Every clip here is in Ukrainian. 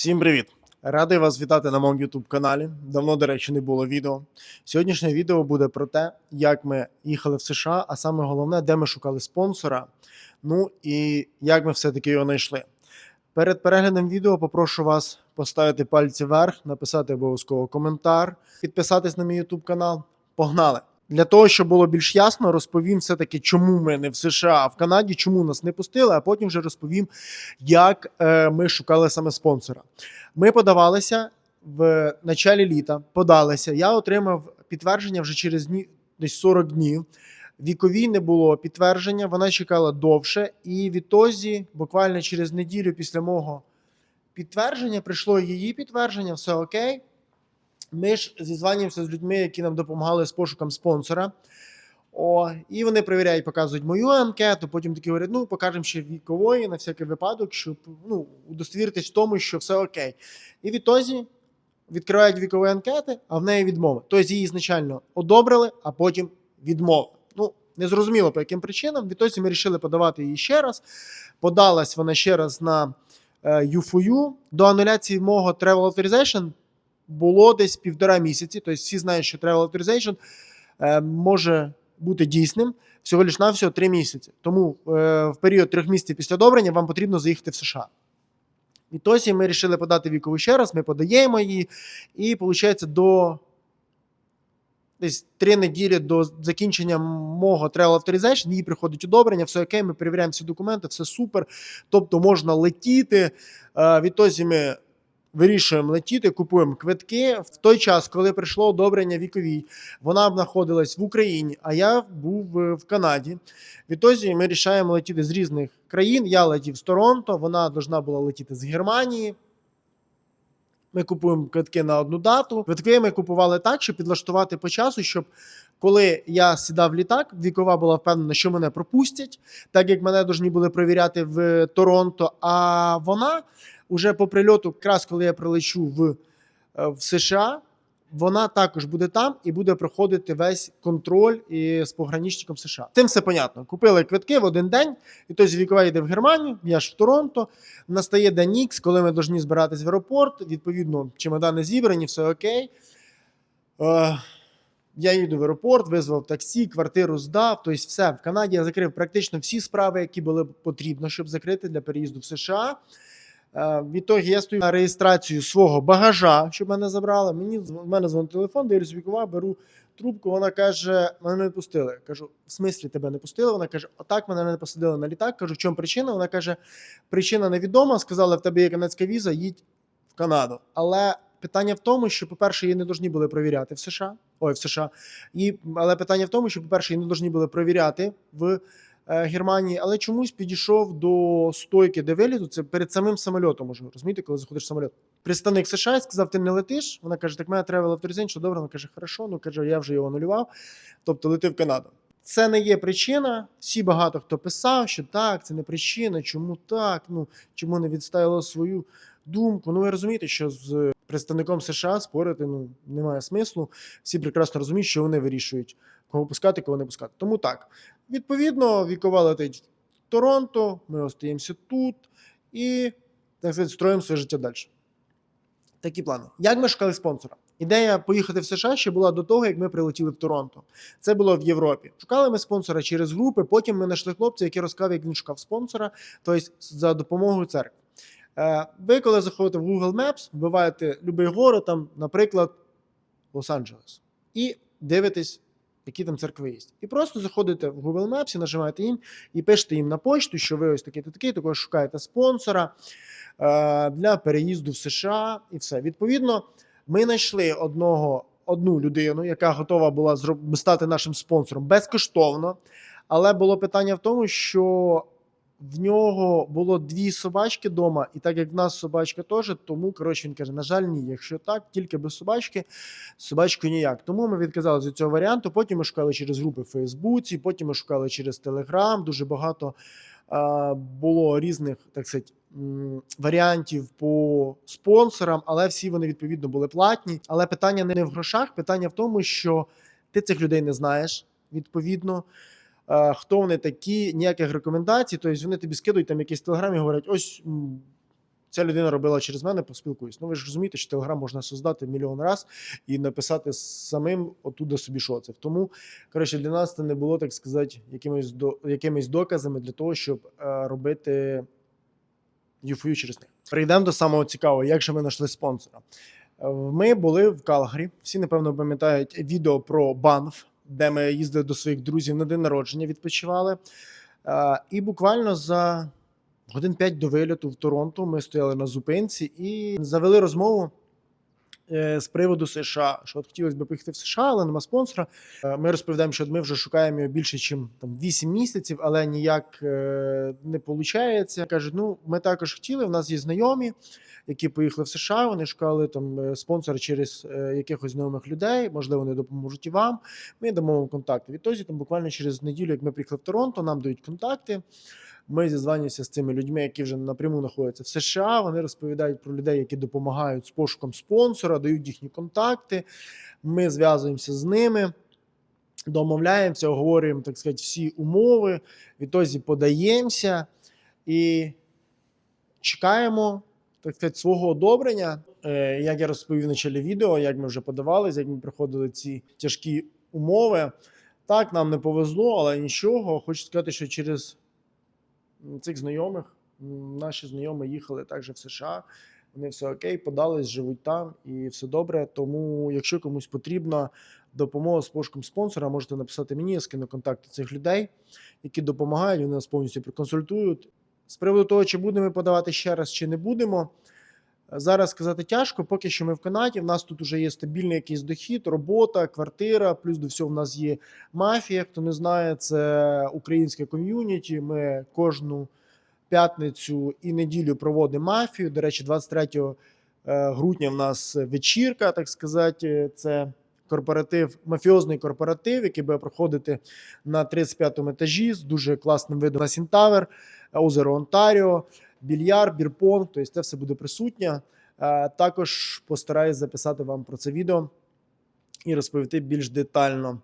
Всім привіт! Радий вас вітати на моєму YouTube каналі. Давно, до речі, не було відео. Сьогоднішнє відео буде про те, як ми їхали в США, а саме головне, де ми шукали спонсора. Ну і як ми все-таки його знайшли. Перед переглядом відео попрошу вас поставити пальці вверх, написати обов'язково коментар, підписатись на мій YouTube канал. Погнали! Для того, щоб було більш ясно, розповім все-таки, чому ми не в США, а в Канаді, чому нас не пустили, а потім вже розповім, як е, ми шукали саме спонсора. Ми подавалися в началі літа, подалися. Я отримав підтвердження вже через дні, десь 40 днів. Віковій не було підтвердження, вона чекала довше, і відтоді, буквально через неділю після мого підтвердження, прийшло її підтвердження, все окей. Ми ж зізванюємося з людьми, які нам допомагали з пошуком спонсора. О, і вони перевіряють, показують мою анкету, потім такі говорять, ну покажемо ще вікової на всякий випадок, щоб ну, удостовіритись в тому, що все окей. І відтоді відкривають вікові анкети, а в неї відмови. Тобто її ізначально одобрили, а потім відмовили. Ну, незрозуміло по яким причинам. Відтоді ми вирішили подавати її ще раз. Подалась вона ще раз на е, UFOU. До ануляції мого Travel Authorization було десь півтора місяці. Тобто всі знають, що Travel Authorization е, може бути дійсним всього лиш на всього три місяці. Тому е, в період трьох місяців після одобрення вам потрібно заїхати в США. Відтоді ми вирішили подати вікову ще раз, ми подаємо її, і виходить, до десь три неділі до закінчення мого Travel Authorization, їй приходить одобрення, все окей, ми перевіряємо всі документи, все супер. Тобто можна летіти. Е, Відтоді ми вирішуємо летіти, купуємо квитки. В той час, коли прийшло одобрення віковій, вона знаходилась в Україні, а я був е, в Канаді. Відтоді ми вирішаємо летіти з різних країн. Я летів з Торонто, вона повинна була летіти з Германії. Ми купуємо квитки на одну дату. Квитки ми купували так, щоб підлаштувати по часу, щоб коли я сідав в літак, вікова була впевнена, що мене пропустять, так як мене повинні були перевіряти в Торонто. А вона уже по прильоту, якраз коли я прилечу в, е, в США, вона також буде там і буде проходити весь контроль і з пограничником США. Тим все понятно. Купили квитки в один день, і той вікова йде в Германію, я ж в Торонто. Настає день Ікс, коли ми повинні збиратись в аеропорт. Відповідно, чемодани зібрані, все окей. Я їду в аеропорт, визвав таксі, квартиру здав. Тобто, все в Канаді я закрив практично всі справи, які були потрібно, щоб закрити для переїзду в США. Е, Відтоді я стою на реєстрацію свого багажа, щоб мене забрали. Мені в мене дзвонить телефон, дивлюсь вікова, беру трубку. Вона каже: мене не пустили. Кажу, в смислі тебе не пустили? Вона каже: Отак мене не посадили на літак. Кажу, в чому причина? Вона каже: причина невідома. Сказала, в тебе є канадська віза, їдь в Канаду. Але питання в тому, що, по-перше, її не повинні були провіряти в США. Ой, в США. І, але питання в тому, що, по-перше, її не повинні були провіряти в е, Германії, але чомусь підійшов до стойки, де виліту. Це перед самим самольотом уже розумієте, коли заходиш в самоліт. Представник США сказав: ти не летиш. Вона каже: Так мене треба авторизень, що добре. Вона каже, хорошо. Ну каже, я вже його анулював. Тобто лети в Канаду. Це не є причина. Всі багато хто писав, що так, це не причина. Чому так? Ну чому не відставило свою думку? Ну ви розумієте, що з представником США спорити ну немає смислу. Всі прекрасно розуміють, що вони вирішують, кого пускати, кого не пускати. Тому так. Відповідно, вікова летить в Торонто, ми остаємося тут і так сказати, строїмо своє життя далі. Такі плани. Як ми шукали спонсора? Ідея поїхати в США ще була до того, як ми прилетіли в Торонто. Це було в Європі. Шукали ми спонсора через групи. Потім ми знайшли хлопця, який розказав, як він шукав спонсора, тобто за допомогою церкви. Е, Ви, коли заходите в Google Maps, вбиваєте будь-який город, там, наприклад, Лос-Анджелес, і дивитесь, які там церкви є. І просто заходите в Google Maps, і нажимаєте їм і пишете їм на почту, що ви ось такий-то такий, також шукаєте спонсора е, для переїзду в США і все. Відповідно, ми знайшли одного, одну людину, яка готова була стати нашим спонсором безкоштовно. Але було питання в тому, що в нього було дві собачки вдома, і так як в нас собачка теж, тому коротше він каже: на жаль, ні, якщо так, тільки без собачки, з собачкою ніяк. Тому ми відказалися від цього варіанту. Потім ми шукали через групи в Фейсбуці, потім ми шукали через Телеграм. Дуже багато е, було різних, так сказати, варіантів по спонсорам, але всі вони відповідно були платні. Але питання не в грошах, питання в тому, що ти цих людей не знаєш. Відповідно, хто вони такі, ніяких рекомендацій. Тобто вони тобі скидують там якийсь телеграм і говорять: ось Ця людина робила через мене, поспілкуюсь. Ну ви ж розумієте, що телеграм можна создати мільйон раз і написати самим отуда собі, що це. Тому коротше, для нас це не було, так сказати, якимись до якимись доказами для того, щоб е, робити юфою через них. Прийдемо до самого цікавого, як же ми знайшли спонсора. Е, Ми були в Калгарі. Всі, напевно, пам'ятають відео про Банф, де ми їздили до своїх друзів на день народження, відпочивали. Е, І буквально за годин 5 до вильоту в Торонто ми стояли на зупинці і завели розмову з приводу США. Що от хотілося б поїхати в США, але нема спонсора. Е, Ми розповідаємо, що ми вже шукаємо його більше, ніж там 8 місяців, але ніяк е, не виходить. Кажуть, ну ми також хотіли. У нас є знайомі, які поїхали в США. Вони шукали там е, спонсора через е, якихось знайомих людей. Можливо, вони допоможуть і вам. Ми дамо вам контакти. Відтоді там буквально через неділю, як ми приїхали в Торонто, нам дають контакти. Ми зізванюємося з цими людьми, які вже напряму знаходяться в США. Вони розповідають про людей, які допомагають з пошуком спонсора, дають їхні контакти. Ми зв'язуємося з ними, домовляємося, оговорюємо, так сказати, всі умови. Відтоді подаємося і чекаємо так сказати, свого одобрення. Е, Як я розповів в началі відео, як ми вже подавалися, як ми проходили ці тяжкі умови. Так, нам не повезло, але нічого. Хочу сказати, що через цих знайомих наші знайомі їхали також в США. Вони все окей, подались, живуть там і все добре. Тому, якщо комусь потрібна допомога з пошуком спонсора, можете написати мені, я скину контакти цих людей, які допомагають, вони нас повністю проконсультують. З приводу того, чи будемо подавати ще раз, чи не будемо. Зараз сказати тяжко, поки що ми в Канаді. В нас тут вже є стабільний якийсь дохід, робота, квартира. Плюс до всього в нас є мафія. Хто не знає, це українське ком'юніті. Ми кожну п'ятницю і неділю проводимо мафію. До речі, 23 е, грудня в нас вечірка, так сказати. Це корпоратив, мафіозний корпоратив, який буде проходити на 35-му етажі з дуже класним видом на Сінтавер, озеро Онтаріо більяр, бірпонг, тобто це все буде присутнє. Е, Також постараюсь записати вам про це відео і розповісти більш детально.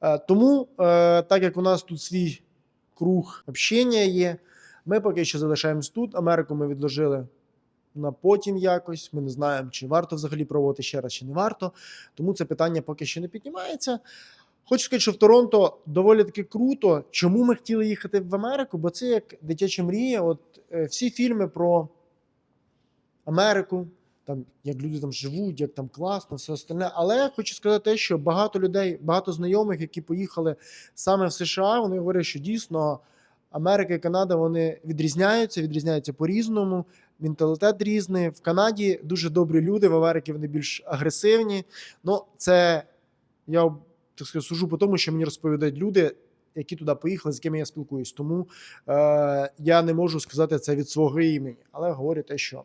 Е, Тому, е, так як у нас тут свій круг общення є, ми поки що залишаємось тут. Америку ми відложили на потім якось. Ми не знаємо, чи варто взагалі проводити ще раз, чи не варто. Тому це питання поки що не піднімається. Хочу сказати, що в Торонто доволі таки круто. Чому ми хотіли їхати в Америку? Бо це як дитяча мрія. От е, всі фільми про Америку, там як люди там живуть, як там класно, все остальне. Але хочу сказати те, що багато людей, багато знайомих, які поїхали саме в США, вони говорять, що дійсно Америка і Канада вони відрізняються, відрізняються по-різному. Менталітет різний. В Канаді дуже добрі люди, в Америці вони більш агресивні. Ну, це я так сказати, сужу по тому, що мені розповідають люди, які туди поїхали, з якими я спілкуюсь. Тому е, я не можу сказати це від свого імені, але говорю те, що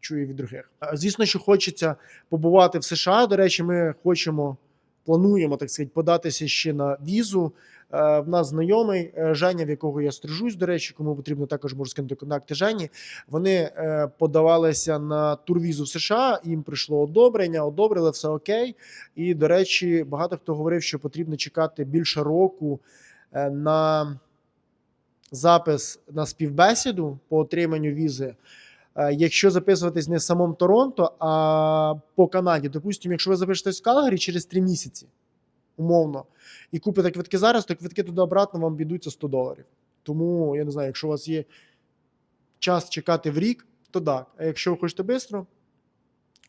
чую від других. Е, Звісно, що хочеться побувати в США. До речі, ми хочемо, плануємо так сказати, податися ще на візу. Е, В нас знайомий е, Женя, в якого я стрижусь. До речі, кому потрібно також можу скинути контакти Жені. Вони е, подавалися на турвізу в США. Їм прийшло одобрення, одобрили все окей. І до речі, багато хто говорив, що потрібно чекати більше року на запис на співбесіду по отриманню візи. Е, Якщо записуватись не в самому Торонто, а по Канаді, допустимо, якщо ви запишетесь в Калгарі через 3 місяці, умовно, і купите квитки зараз, то квитки туди обратно вам обійдуться 100 доларів. Тому я не знаю, якщо у вас є час чекати в рік, то так. А якщо ви хочете швидко,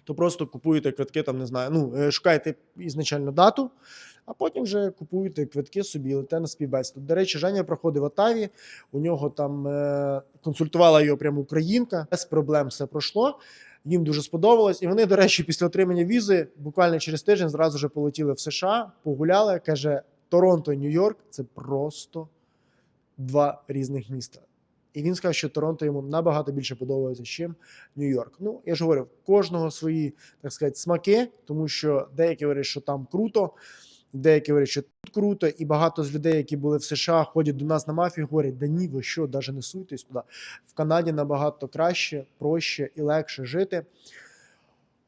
то просто купуєте квитки, там не знаю. Ну, е, шукаєте ізначально дату, а потім вже купуєте квитки собі, і летите на співбесіду. До речі, Женя проходив в Отаві, у нього там е, консультувала його прямо українка, без проблем все пройшло. Їм дуже сподобалось. І вони, до речі, після отримання візи буквально через тиждень зразу вже полетіли в США, погуляли. Каже, Торонто і Нью-Йорк це просто два різних міста. І він сказав, що Торонто йому набагато більше подобається, ніж Нью-Йорк. Ну, я ж говорив, кожного свої, так сказати, смаки, тому що деякі говорять, що там круто, деякі говорять, що тут круто, і багато з людей, які були в США, ходять до нас на мафію, говорять, да ні, ви що, навіть не суйтесь туди. В Канаді набагато краще, проще і легше жити.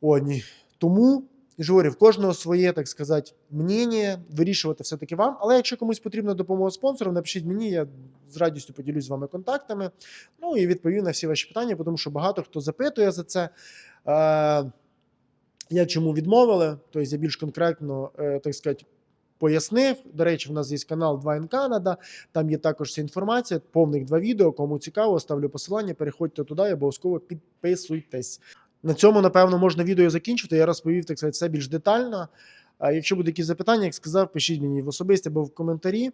О, ні. Тому ж говорю, в кожного своє, так сказати, мнення, вирішувати все-таки вам. Але якщо комусь потрібна допомога спонсорів, напишіть мені, я з радістю поділюсь з вами контактами. Ну і відповім на всі ваші питання, тому що багато хто запитує за це. Е, я чому відмовили, тобто я більш конкретно, е, так сказати, пояснив. До речі, в нас є канал 2N Canada, там є також вся інформація, повних два відео. Кому цікаво, ставлю посилання, переходьте туди і обов'язково підписуйтесь. На цьому, напевно, можна відео закінчити. Я розповів так сказати, все більш детально. Якщо будуть якісь запитання, як сказав, пишіть мені в особисті або в коментарі.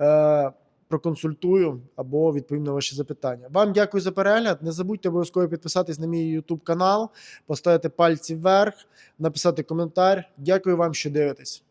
Е, Проконсультую або відповім на ваші запитання. Вам дякую за перегляд. Не забудьте обов'язково підписатись на мій YouTube канал, поставити пальці вверх, написати коментар. Дякую вам, що дивитесь.